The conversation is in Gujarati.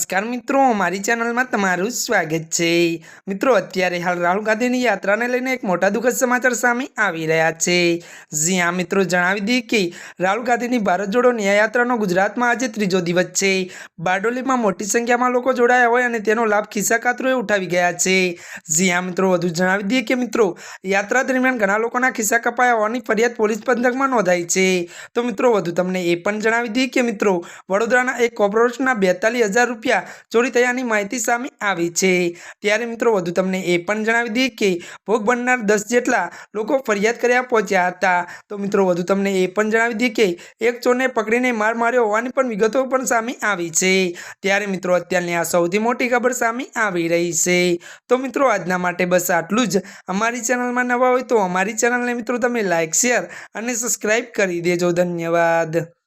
નમસ્કાર મિત્રો, મારી ચેનલમાં તમારું સ્વાગત છે. મિત્રો, અત્યારે હાલ રાહુલ ગાંધીની યાત્રાને લઈને એક મોટા દુઃખદ સમાચાર સામે આવી રહ્યા છે. જી હા, મિત્રો, જણાવી દઈએ કે રાહુલ ગાંધીની ભારત જોડો ન્યાયયાત્રાનો ગુજરાતમાં આજે ત્રીજો દિવસ છે. બારડોલીમાં મોટી સંખ્યામાં લોકો જોડાયા હોય અને તેનો લાભ ખિસ્સા કાતરોએ ઉઠાવી ગયા છે. જી મિત્રો, વધુ જણાવી દઈએ કે મિત્રો, યાત્રા દરમિયાન ઘણા લોકોના ખિસ્સા કપાયા હોવાની ફરિયાદ પોલીસ પંથકમાં નોંધાઈ છે. તો મિત્રો, વધુ તમને એ પણ જણાવી દઈએ કે મિત્રો, વડોદરાના એક કોર્પોરેશનના બેતાલીસ હજાર રૂપિયા ચોરી થયાની માહિતી સામે આવી છે. ત્યારે મિત્રો વધુ તમને એ પણ જણાવી દઈએ કે ભોગ બનનાર દસ જેટલા લોકો ફરિયાદ કર્યા પહોંચ્યા હતા. તો મિત્રો વધુ તમને એ પણ જણાવી દઈએ કે એક ચોરને પકડીને માર માર્યો હોવાની પણ વિગતો પણ સામે આવી છે. ત્યારે મિત્રો અત્યારની આ સૌથી મોટી ખબર સામે આવી રહી છે. તો મિત્રો આજના માટે બસ આટલું જ. અમારી ચેનલમાં નવા હોય તો અમારી ચેનલને મિત્રો તમે લાઇક શેર અને સબસ્ક્રાઈબ કરી દેજો. ધન્યવાદ.